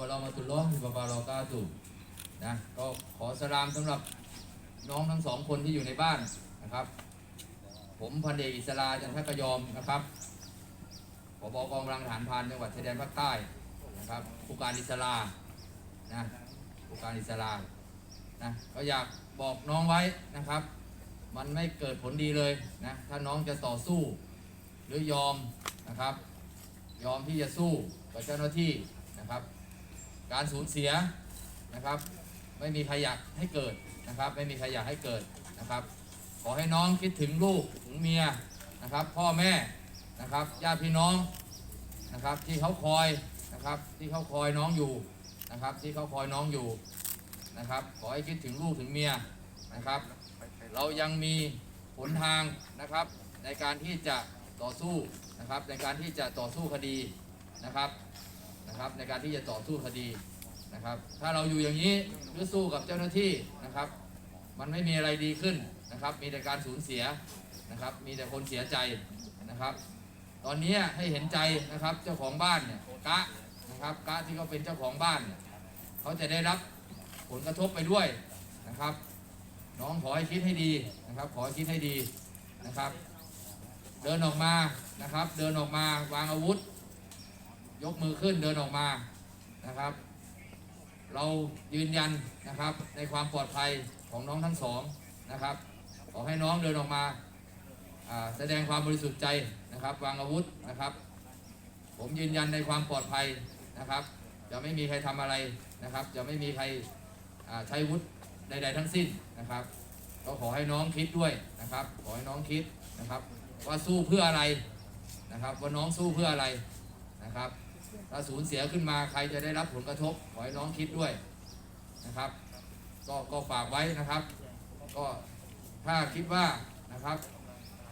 วะเรามะตุลลอฮิวะบารอกาตุนะก็ขอสลามสำหรับน้องทั้งสองคนที่อยู่ในบ้านนะครับ ผมพันเอกอิสราจันทกยอมนะครับผบกองกำลังทหารพรานจังหวัดชายแดนภาคใต้นะครับผู้การอิสรานะผู้การอิสรานะก็อยากบอกน้องไว้นะครับ มันไม่เกิดผลดีเลยนะถ้าน้องจะต่อสู้หรือยอมนะครับ ยอมที่จะสู้กับเจ้าหน้าที่นะครับ การสูญเสียนะครับ ไม่มีใครอยากให้เกิดนะครับ ไม่มีใครอยากให้เกิดนะครับ ขอให้น้องคิดถึงลูกถึงเมียนะครับ พ่อแม่นะครับญาติพี่น้องนะครับ ที่เขาคอยนะครับ ที่เขาคอยน้องอยู่นะครับ ที่เขาคอยน้องอยู่นะครับ ขอให้คิดถึงลูกถึงเมียนะครับ เรายังมีหนทางนะครับ ในการที่จะต่อสู้นะครับ ในการที่จะต่อสู้คดีนะครับนะครับ ในการที่จะต่อสู้คดี นะครับ ถ้าเราอยู่อย่างนี้หรือสู้กับเจ้าหน้าที่นะครับ มันไม่มีอะไรดีขึ้นนะครับ มีแต่การสูญเสียนะครับ มีแต่คนเสียใจนะครับ ตอนนี้ให้เห็นใจนะครับเจ้าของบ้านเนี่ยกะนะครับกะที่เขาเป็นเจ้าของบ้านเนี่ยเขาจะได้รับผลกระทบไปด้วยนะครับ น้องขอให้คิดให้ดีนะครับ ขอให้คิดให้ดีนะครับ เดินออกมานะครับ เดินออกมาวางอาวุธ ยกมือขึ้นเดินออกมานะครับ เรายืนยันนะครับในความปลอดภัยของน้องทั้งสองนะครับ ขอให้น้องเดินออกมาแสดงความบริสุทธิ์ใจนะครับ วางอาวุธนะครับ ผมยืนยันในความปลอดภัยนะครับ จะไม่มีใครทำอะไรนะครับ จะไม่มีใครใช้อาวุธใด ๆ ทั้งสิ้นนะครับ ก็ขอให้น้องคิดด้วยนะครับ ขอให้น้องคิดนะครับ ว่าสู้เพื่ออะไรนะครับ ว่าน้องสู้เพื่ออะไรนะครับ ถ้าสูญเสียขึ้นมาใครจะได้รับผลกระทบขอให้น้องคิดด้วยนะครับ ก็ก็ฝากไว้นะครับ ก็ถ้าคิดว่านะครับ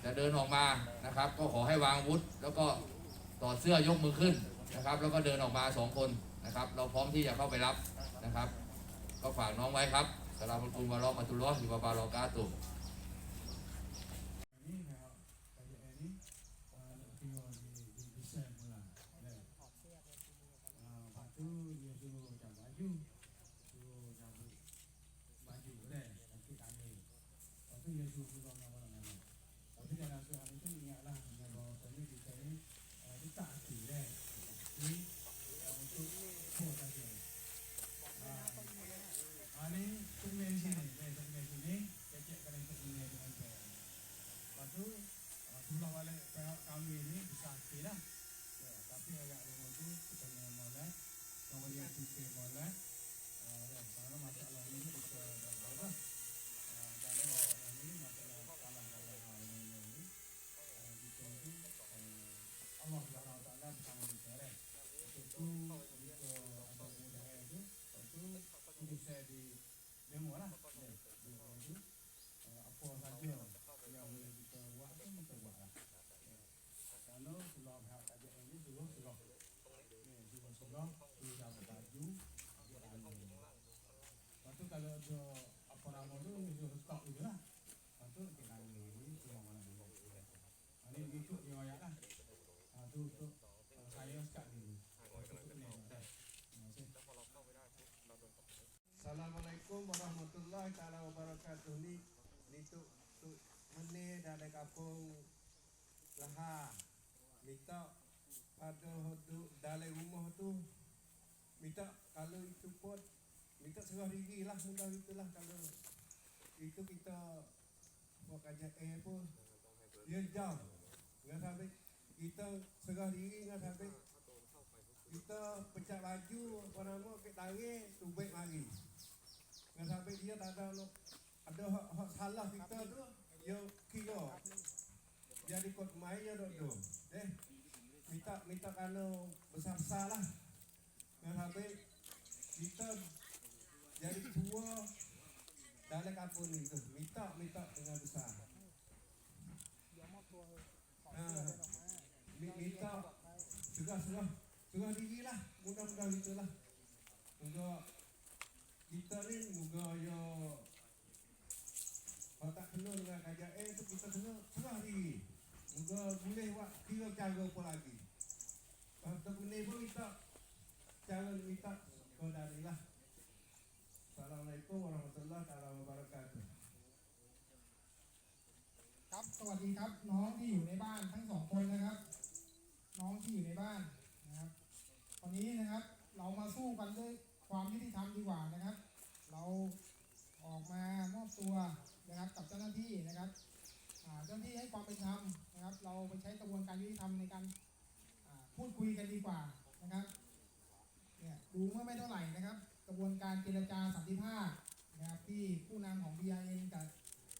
จะเดินออกมานะครับ ก็ขอให้วางอาวุธแล้วก็ต่อดเสื้อยกมือขึ้นนะครับ แล้วก็เดินออกมาสองคนนะครับ เราพร้อมที่จะเข้าไปรับนะครับ ก็ฝากน้องไว้ครับสลามอัลกุมวะเรอมะตุลลอฮิวะบารอกาตุ tu pulang balik pihak kami ni besar sikit lah. Ya, tapi agak rumah tu kita dengan molek, kemudian kita molek. Uh, dan karena masalah ni kita dah lah. Uh, kalau masalah ni masalah kalah kalah hal ini ni. Uh, kita tu uh, Allah Subhanahu Wa Taala bersama kita kan. Untuk tu kita ada kemudahan tu. Lepas tu ini saya di demo lah. Ya, di orang tu. Uh, apa saja yang boleh kita buat tu kita buat lah. Ya. Kalau sudah pihak kajian ini suruh suruh. Ni suruh suruh dia dapat baju dia tanya. Lepas tu kalau ada apa nama tu ni suruh stok je lah. Lepas tu kita tanya ni semua mana dulu. Ni begitu riwayat lah. Ha, tu untuk uh, saya sekat ni. Assalamualaikum warahmatullahi taala wabarakatuh ni ni tu tu mene dari kampung Laha minta pada hotu dalam rumah tu minta kalau itu pun minta serah diri lah mudah itulah kalau itu kita buat kajian air pun dia jam nggak sampai kita serah diri nggak sampai kita pecah baju apa nama ke tangan tubik mari. Nggak sampai dia tak ada ada hak, hak salah kita tu dia kira. Jadi kot mai dia dok tu. Eh minta minta kalau besar besar lah nggak sampai kita jadi tua dalam kampung ni tu. Minta minta dengan besar segah segah segah diri lah mudah-mudahan itulah moga kita ni moga yo kalau tak kena dengan kajian eh tu kita kena serah diri moga boleh buat kira cara apa lagi kalau tak boleh pun minta cara minta Qadarilah. Assalamualaikum warahmatullahi wabarakatuh. ครับ สวัสดีครับ น้องที่อยู่ในบ้านทั้งสองคนนะครับ การยุติธรรมในการพูดคุยกันดีกว่านะครับเนี่ยดูเมื่อไม่เท่าไหร่นะครับ กระบวนการเจรจาสันติภาพนะครับที่ผู้นำของ BIN กับ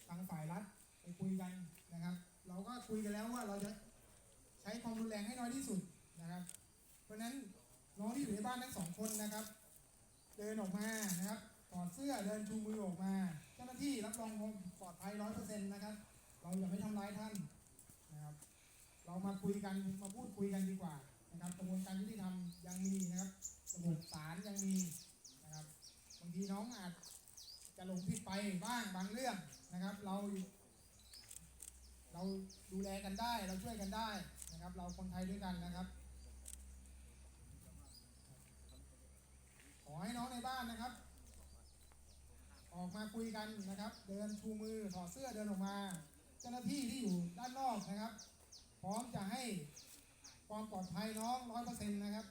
ทางฝ่ายรัฐไปคุยกันนะครับ เราก็คุยกันแล้วว่าเราจะใช้ความรุนแรงให้น้อยที่สุดนะครับ เพราะฉะนั้นน้องที่อยู่ในบ้านทั้งสองคนนะครับ เดินออกมานะครับถอดเสื้อเดินชูมือออกมา เจ้าหน้าที่รับรองความปลอดภัยร้อยเปอร์เซ็นต์นะครับ เราอย่าไม่ทำร้ายท่าน เรามาคุยกันมาพูดคุยกันดีกว่านะครับกระบวนการยุติธรรมยังมีนะครับระบบศาลยังมีนะครับบางทีน้องอาจจะหลงผิดไปบ้างบางเรื่องนะครับ เรา เราดูแลกันได้เราช่วยกันได้นะครับ เราคนไทยด้วยกันนะครับ ขอให้น้องในบ้านนะครับ ออกมาคุยกันนะครับ เดินชูมือถอดเสื้อเดินออกมา เจ้าหน้าที่ที่อยู่ด้านนอกนะครับ พร้อมจะให้ความปลอดภัยน้องร้อยเปอร์เซ็นต์นะครับ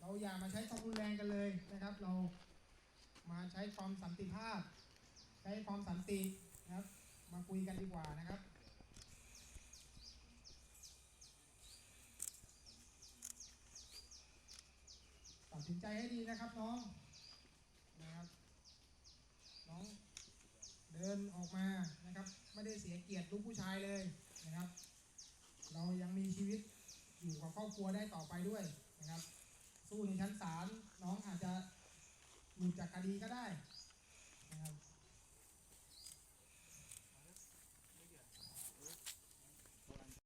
เราอย่ามาใช้ความรุนแรงกันเลยนะครับ เรามาใช้ความสันติภาพ ใช้ความสันตินะครับ มาคุยกันดีกว่านะครับตัดสินใจให้ดีนะครับน้องนะครับ น้องเดินออกมานะครับ ไม่ได้เสียเกียรติลูกผู้ชายเลยนะครับ เรายังมีชีวิตอยู่กับครอบครัวได้ต่อไปด้วยนะครับ สู้ในชั้นศาลน้องอาจจะหลุดจากคดีก็ได้